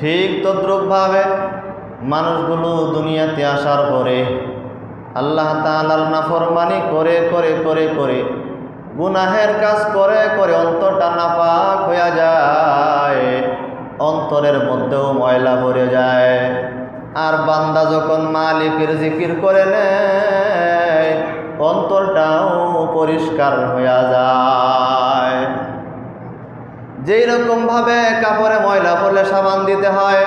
ঠিক তদ্রুপভাবে মানুষগুলো দুনিয়াতে আসার পরে আল্লাহ তালার নাফরমানি করে করে করে করে গুনাহের কাজ করে করে অন্তরটা নাপাক হইয়া যায়, অন্তরের মধ্যেও ময়লা ভরে যায়। আর বান্দা যখন মালিকের জিকির করে নেয়, অন্তরটাও পরিষ্কার হইয়া যায়। যেই রকমভাবে কাপড়ে ময়লা পড়লে সাবান দিতে হয়,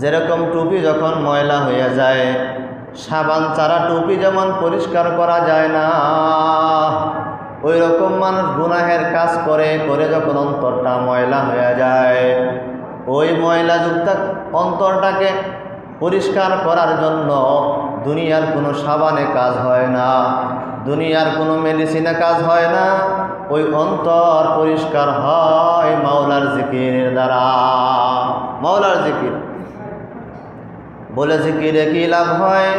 যেরকম টুপি যখন ময়লা হয়ে যায়, সাবান ছাড়া টুপি যেমন পরিষ্কার করা যায় না ওই রকম মানুষ গুনাহের কাজ করে করে যখন অন্তরটা ময়লা হয়ে যায়, ওই ময়লাযুক্ত অন্তরটাকে পরিষ্কার করার জন্য দুনিয়ার কোনো সাবানে কাজ হয় না, দুনিয়ার কোনো মেডিসিনে কাজ হয় না ওই অন্তর পরিষ্কার হয় মাওলার জিকিরের দ্বারা। মাওলার জিকির। বলে জিকিরে কি লাভ হয়?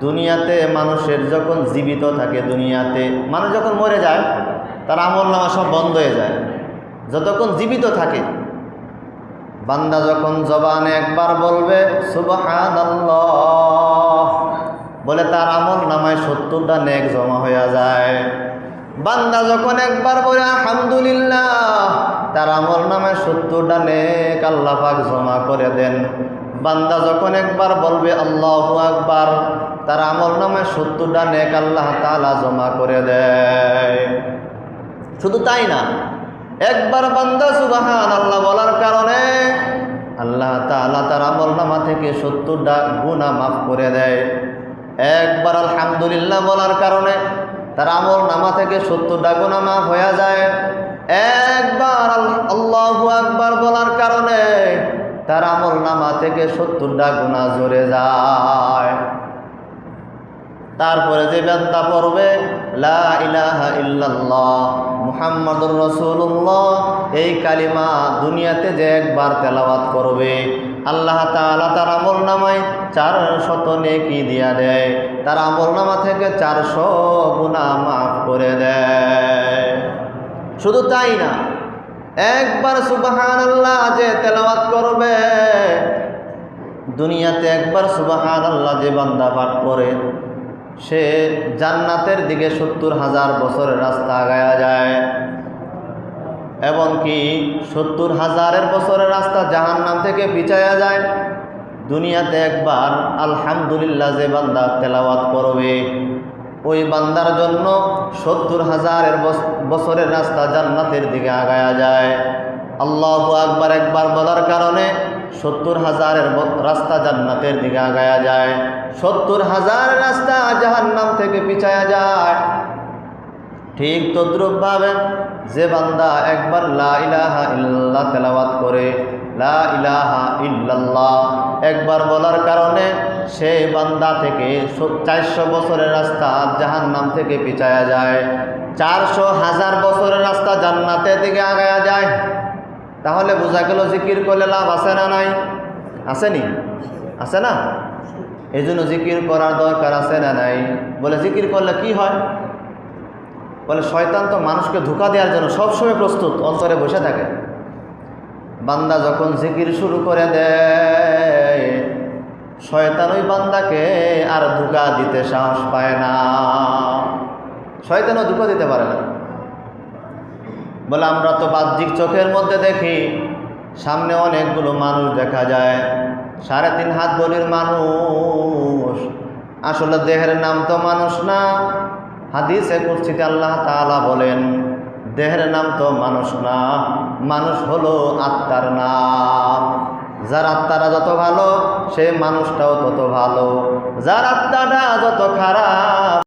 দুনিয়াতে মানুষের যখন জীবিত থাকে দুনিয়াতে, মানুষ যখন মরে যায়, তার আমল নামা সব বন্ধ হয়ে যায়। যতক্ষণ জীবিত থাকে, বান্দা যখন জবানে একবার বলবে সুবহান বলে তার আমল নামায় সত্তরটা নেক জমা হয়ে যায়। বান্দা যখন একবার বলে, আলহামদুলিল্লাহ তার আমল নামে সত্তরটা নেক আল্লাহ পাক জমা করে দেন। বান্দা যখন একবার বলবে, আল্লাহ আকবার তার আমল নামে সত্তরটা নেক আল্লাহ তালা জমা করে দেয়। শুধু তাই না, একবার বান্দা সুবাহান আল্লাহ বলার কারণে আল্লাহ তালা তার আমল নামা থেকে সত্তর সত্তরটা গুণা মাফ করে দেয়। একবার আলহামদুলিল্লাহ বলার কারণে তার আমল নামা থেকে সত্তরটা গুণা মাফ হয়ে যায়। একবার আল্লাহ আকবার বলার কারণে তার আমল নামা থেকে সত্তরটা গুণা জোরে যায়। তারপরে যে বেদা পড়বে মুহাম্মাদুর রসুল্লাহ এই কালিমা দুনিয়াতে যে একবার তেলাওয়াত করবে। আল্লাহ তাআলা তার আমল নামায় চার শত নেকি দিয়া দেয়। তার আমল নামা থেকে চারশো গুণা মাফ করে দেয়। শুধু তাই না, একবার সুবাহান আল্লাহ যে তেলাওয়াত করবে, দুনিয়াতে একবার সুবাহান আল্লাহ যে বান্দা পাঠ করে, সে জান্নাতের দিকে সত্তর হাজার বছরের রাস্তা আগায়া যায়। এমনকি সত্তর হাজারের বছরের রাস্তা জাহান্নাম থেকে পিছায়া যায়। দুনিয়াতে একবার আলহামদুলিল্লাহ যে বান্দা তেলাওয়াত করবে, ওই বান্দার জন্য সত্তর হাজারের বছরের রাস্তা জান্নাতের দিকে আগায়া যায়। আল্লাহ আকবার একবার বলার কারণে সত্তর হাজারের রাস্তা জান্নাতের দিকে আগায়া যায়। সত্তর হাজার রাস্তা জাহান্নাম থেকে পিছায়া যায়। ঠিক তদ্রুপভাবে যে বান্দা একবার লা ইলাহা ইল্লাল্লাহ তেলাওয়াত করে, লা ইলাহা ইল্লাল্লাহ একবার বলার কারণে সেই বান্দা থেকে চারশো বছরের রাস্তা জাহান নাম থেকে পিছায়া যায়, চারশো হাজার বছরের রাস্তা জান্নাতের দিকে আগায়া যায়। তাহলে বোঝা গেল জিকির করলে লাভ আছে না নাই? আসেনি আছে না? এই জন্য জিকির করার দরকার আছে না নাই? বলে জিকির করলে কি হয়? বলে, শয়তান তো মানুষকে ধোকা দেওয়ার জন্য সবসময় প্রস্তুত, অন্তরে বসে থাকে। বান্দা যখন জিকির শুরু করে দেয়, শয়তান ওই বান্দাকে আর ধোকা দিতে সাহস পায় না। শয়তানও ধোকা দিতে পারে না। বলে, আমরা তো বাহ্যিক চোখের মধ্যে দেখি, সামনে অনেকগুলো মানুষ দেখা যায়। সাড়ে তিন হাত বলির মানুষ। আসলে দেহের নাম তো মানুষ না হাদিসে কুর্সিতে আল্লাহ তালা বলেন, দেহের নাম তো মানুষ না, মানুষ হলো আত্মার নাম। যার আত্মারা যত ভালো, সে মানুষটাও তত ভালো। যার আত্মাটা যত খারাপ